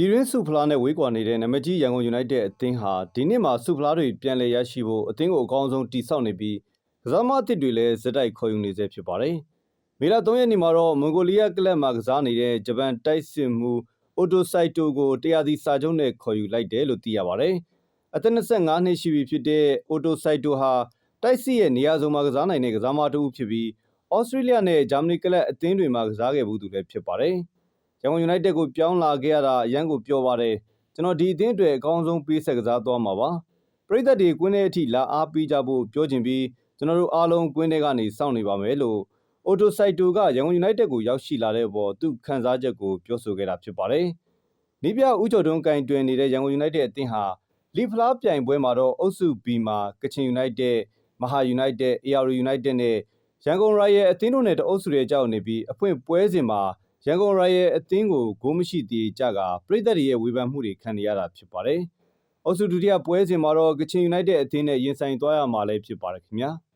ပြည်ရင်းစုဖလားနဲ့ဝေးကွာနေတဲ့နမကြီးရန်ကုန်ယူနိုက်တက်အသင်းဟာဒီနှစ်မှာစုဖလားတွေပြန်လည်ရရှိဖို့အသင်းကိုအကောင်းဆုံးတည်ဆောက်နေပြီးကစားမအသစ်တွေလည်းဇက်တိုက်ခေါ်ယူနေဆဲဖြစ်ပါတယ်။မေလ3ရက်နေ့မှာတော့မွန်ဂိုလီးယားကလပ်မှာကစားနေတဲ့ဂျပန်တိုက်စစ်မှုအိုတိုစိုက်တိုကိုတရားစီစာချုပ်နဲ့ခေါ်ယူလိုက်တယ်လို့သိရပါတယ်။အသက်25နှစ်ရှိပြီဖြစ်တဲ့အိုတိုစိုက်တိုဟာတိုက်စစ်ရဲ့နေရာစုံမှာကစားနိုင်တဲ့ကစားမတစ်ဦးဖြစ်ပြီးဩစတြေးလျနဲ့ဂျာမနီကလပ်အသင်းတွေမှာကစားခဲ့ဘူးသူလည်းဖြစ်ပါတယ်။ ရန်ကုန်ယူနိုက်တက်ကိုပြောင်းလာခဲ့ရတာအရန်ကိုပြောပါတယ်ကျွန်တော်ဒီအသင်းအတွက်အကောင်းဆုံးပေးဆက်ကစားသွားမှာပါပရိသတ်တွေကွင်းထဲအထိလာအားပေးကြဖို့ပြောချင်ပြီးကျွန်တော်တို့အားလုံးကွင်းထဲကနေစောင့်နေပါမယ်လို့အိုတိုစိုက်တိုကရန်ကုန်ယူနိုက်တက်ကိုရောက်ရှိလာတဲ့အပေါ်သူခန်းစားချက်ကိုပြောဆိုခဲ့တာဖြစ်ပါတယ်နီးပြဦးကျော်တွန်းကင်တွင်နေတဲ့ရန်ကုန်ယူနိုက်တက်အသင်းဟာလီဖလားပြိုင်ပွဲမှာတော့အုပ်စု B မှာကချင်ယူနိုက်တက်မဟာယူနိုက်တက် AR ယူနိုက်တက်နဲ့ရန်ကုန်ရိုင်ယယ်အသင်းတို့နဲ့တအုပ်စုတွေကြောက်နေပြီးအဖွင့်ပွဲစဉ်မှာ ရန်ကုန်ရိုင်ယယ်အသင်းကိုဂိုးမရှိသေးကြကပြည်သက်တွေရဲ့ဝေဖန်မှုတွေခံနေရတာဖြစ်ပါတယ်။အုပ်စုဒုတိယပွဲစဉ်မှာတော့ကချင်ယူနိုက်တက်အသင်းနဲ့ရင်ဆိုင်သွားရမှာလည်းဖြစ်ပါတယ်ခင်ဗျာ။